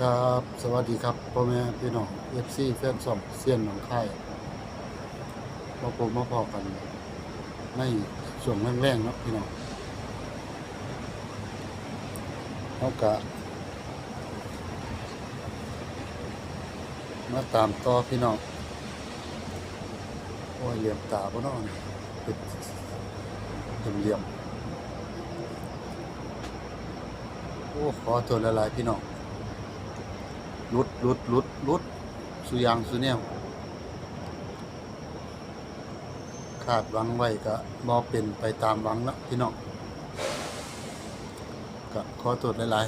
ครับสวัสดีครับพ่อแม่พี่น้องเอฟซีแฟนซอมเซียนหนองคายมาพบมาพอกันในช่วงแรงๆเนาะพี่น้องเขากะมาตามต่อพี่น้องโอ้ยเหลี่ยมตาพ่น้องเป็นเหลี่ยมโอ้ขอตัวละลายพี่น้อง ลุดลุดลุดลุดสุยางสุแนวขาดหวังไว้ก็บ่เป็นไปตามหวังละพี่น้องก็ขอโทษหลาย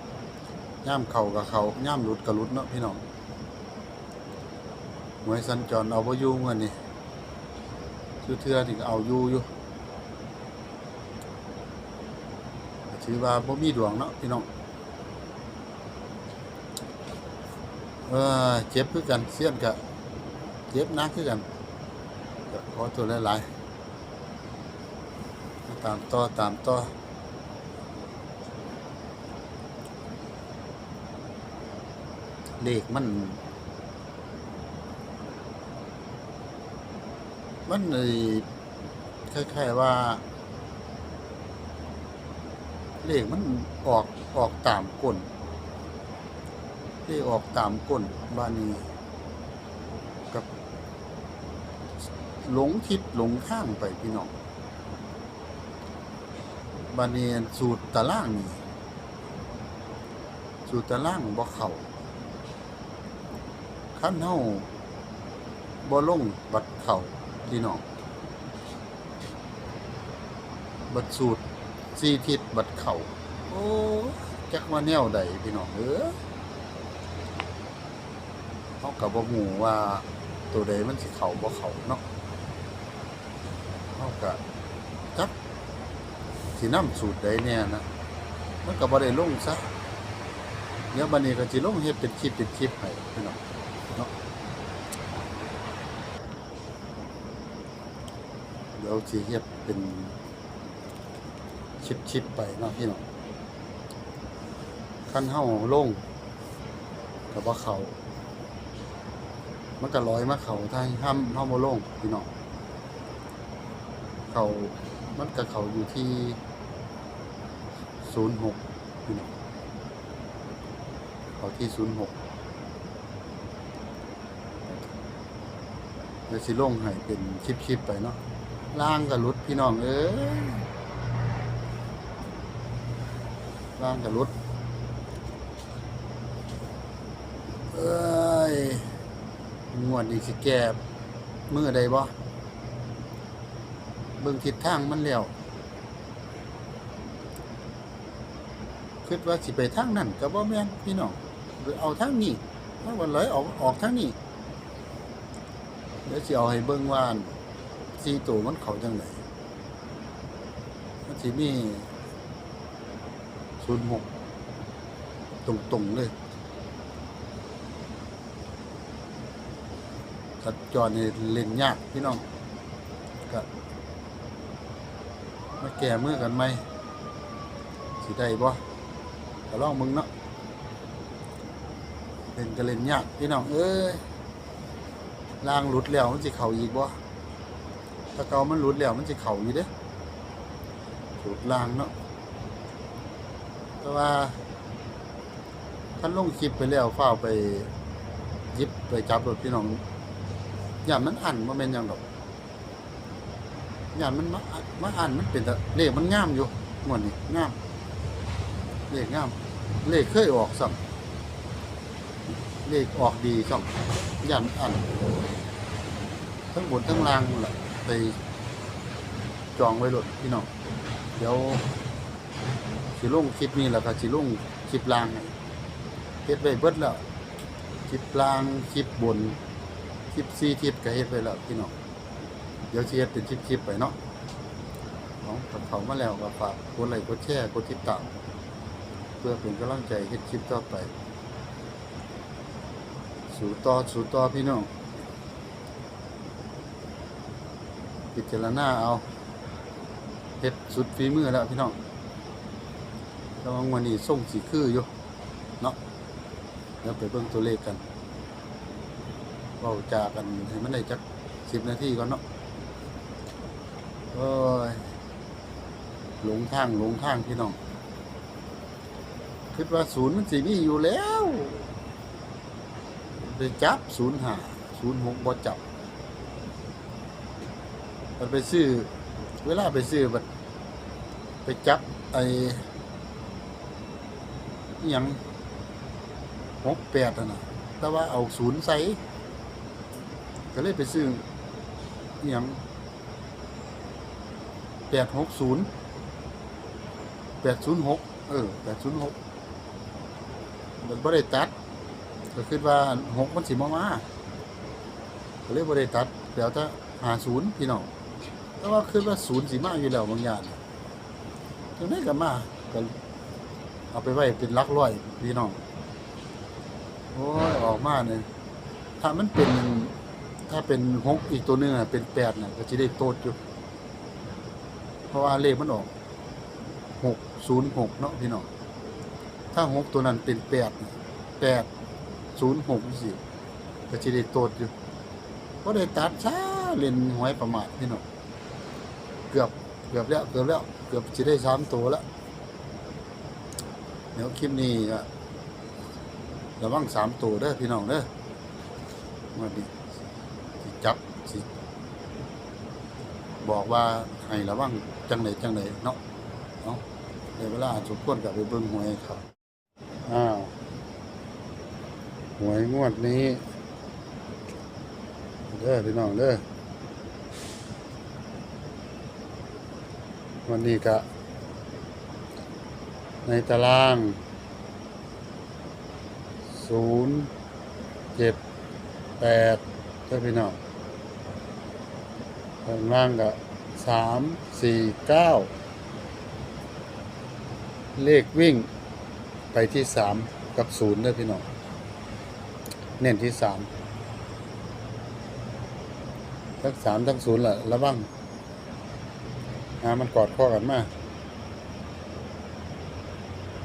ๆย่ามเข่ากับเขาย่ามหลุดกับลุดเนาะพี่น้องหวยสัญจรเอาบ่อยู่เมื่อนี่ชื่อเทือนี่ก็เอาอยู่อยู่ก็ถือว่าบ่มีดวงเนาะพี่น้อง เออเจ็บคือกันเสียนกะเจ็บนักคือกันก็ขอตัวหลายๆตามต่อตามต่อเลขมัน มันไอ้คล้ายๆว่า เลขมันออกออกตามกล ที่ออกตามก้นบ้านนี้กับหลงทิศหลงข้างไปพี่น้องบานีสูตรตะล่างนี่สูตรตะล่างบ่เข้าขั้นเฮาบ่ลงบัดเข้าพี่น้องบัดสูตรสี่ทิศบัดเข้าโอ้จักว่าแนวใดพี่น้องเออ เขากับบ่ฮู้ว่าตัวใดมันสิเขาบ่เขาเนาะเขาก็จักสินำสูตรใดแน่นะมันก็บ่ได้ลงซะเดี๋ยวบัดนี้ก็สิลงเฮ็ดเป็นคลิปเป็นคลิปให้พี่น้องเนาะเดี๋ยวสิเฮ็ดเป็นชิปๆไปเนาะพี่น้องคันเฮาลงก็บ่เขา มันก็ลอยมาเขาทางห้ามห้ามโมลงพี่น้องเขามันกับเขาอยู่ที่ศูนย์หกพี่น้องเขาที่ศูนย์หกเดี๋ยวสิลงให้เป็นคลิปๆไปเนาะล่างกับรุดพี่น้องเอ้ยล่างกับรุดเอ้ย งวดนี้สิแก้มือใดบ่เบิ่งทิศทางมันแล้วคิดว่าสิไปทางนั้นก็บ่แม่นพี่น้องหรือเอาทางนี้ถ้าวันไหลออกออกทางนี้เดี๋ยวสิเอาให้เบิ่งว่าสีตัวมันเขาจังไดมันสิมี06ตรงๆเลย สัญจรนี่เล่นยากพี่น้องก็มาแก้มือกันไหมสิได้บ่ก็ลองมึงเนาะเล่นก็เล่นยากพี่น้องเอ้ยล่างหลุดแล้วมันสิเข่าอีกบ่ถ้าเกามันหลุดแล้วมันสิเข่าอยู่เด้หลุดล่างเนาะแต่ว่าท่านลงคลิปไปแล้วเฝ้าไปยิบไปจับรถพี่น้อง ย่ามันอันว่าเป็นยังดอกอย่ามันมาอันมาอันมันเป็นแต่เลขมันงามอยู่หมดนี่งาม เลขงาม เลขเคยออกสัมเลขออกดีสัมอย่ามันอันทั้งบนทั้งล่างแหละไปจองไว้รถพี่น้องเดี๋ยวสิลุงคลิปนี้แหล้วก็สิลุงคลิปล่างเฮ็ดไว้เบิดแล้วคลิปล่างคลิปบน คลิปซีทิปก็เฮ็ดไปแล้วพี่น้องเดี๋ยวสิเฮ็ดเป็นคลิปๆไปเนาะน้องกับเขามาแล้วก็ฝากกดไลค์กดแชร์กดติดตามเพื่อเป็นกำลังใจเฮ็ดคลิปต่อไป สู่ต่อสู่ต่อพี่น้องพิจารณาเอาเฮ็ดสุดฝีมือแล้วพี่น้องระวังวันนี้ส่งสีคืออยู่เนาะเดี๋ยวไปเบิ่งตัวเลขกัน เว้าจากันให้มันได้จักสิบนาทีก่อนเนาะโอ้ยหลงทางหลงทางพี่น้องคิดว่าศูนย์มันสิมีอยู่แล้วไปจับศูนย์หาศูนย์หกบ่จับมันไปซื้อ เวลาไปซื้อบัดไปจับไอ้อิหยังหกแปดนะแต่ว่าเอาศูนย์ใส่ ก็เลยไปซื้ออิหยังแปดหกศูนย์แปดศูนย์หกเออแปดศูนย์หกมันบ่ได้ตัด ก็คิดว่าหกมันสิมามาก็เลยบ่ได้ตัดเดี๋ยวถ้าหาศูนย์พี่น้องแต่ว่าคิดว่าศูนย์สิมาอยู่แล้วบางอย่างจังได๋ก็มาก็เอาไปไว้เป็นลักร้อยพี่น้องโอ้ยออกมาเนี่ยถ้ามันเป็น ถ้าเป็นหกอีกตัวหนึงอะเป็นแปดน่ะก็สิได้โตดอยู่ เพราะว่าเลขมันออกหกศูนย์หกเนาะพี่น้องถ้าหกตัวนั้นเป็นแปดน่ะแปดศูนย์หกสี่ก็จะได้โตดอยู่ก็ได้ตัดช้าเล่นหวยประมาทพี่น้องเกือบเกือบแล้วเกือบแล้วเกือบจะได้สามตัวแล้วเดี๋ยวคลิปนี้ก็ระวังสามตัวเด้อพี่น้องเด้อวันนี้สิ จับสิบอกว่าให้ระวังจังไหนจังไหนเนาะเนาะในเวลาสุกคนกับไปเบิ่งหวยครับอ้าวหวยงวดนี้ เด้อพี่น้องเด้อวันนี้กะในตารางศูนย์เจ็ดแปดเด้อพี่น้อง ข้างล่างกะสามสี่เก้าเลขวิ่งไปที่สามกับศูนย์ด้อพี่น้องเน้นที่สามทั้งสามทั้งศูนย์แหละระวังหามันกอดข้อกันมา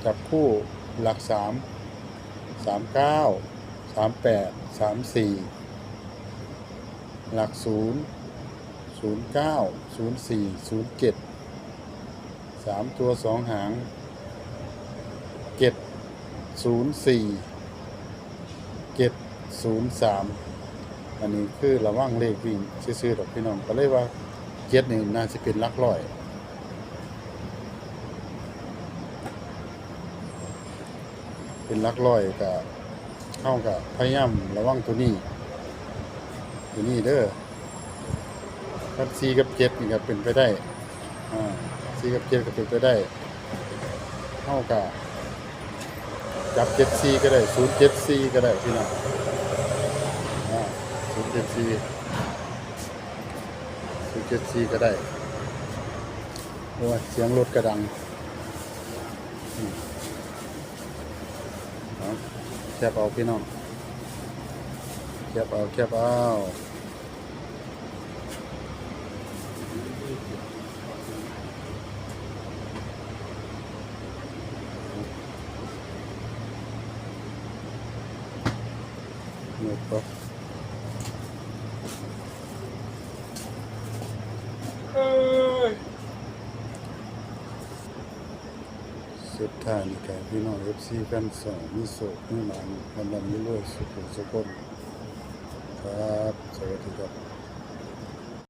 จับคู่หลักสามสามเก้าสามแปดสามสี่หลักศูนย์ ศูนย์เก้าศูนย์สี่ศูนย์เจ็ดสามตัวสองหางเจ็ดศูนย์สี่เจ็ดศูนย์สามอันนี้คือระว่างเลขวิ่งซื้อๆดอกพี่น้องก็เลยว่าเจ็ดนี่น่าจะเป็นลักร้อยเป็นลักร้อยกับเข้ากับพยายามระวังตัวนี้ ตัวนี้เด้อ ถ้าซีกับเจ็ดนี่ก็เป็นไปได้อ่าซีกับเจ็ดก็เป็นไปได้เข้ากับจับเจ็ดซีก็ได้ศูนย์เจ็ดซีก็ได้พี่น้องศูนย์เจ็ดซีศูนย์เจ็ดซีก็ได้โอ้ยเสียงรถกระดังเอาแคบเอาพี่น้องแคบเอาแคบเอา มดปะสุดท้ายนี่ครับพี่น้องเอฟซีกันสองมีโศกมีหมานมันนั้นมีรวยสุขสุขคนครับสวัสดีครับ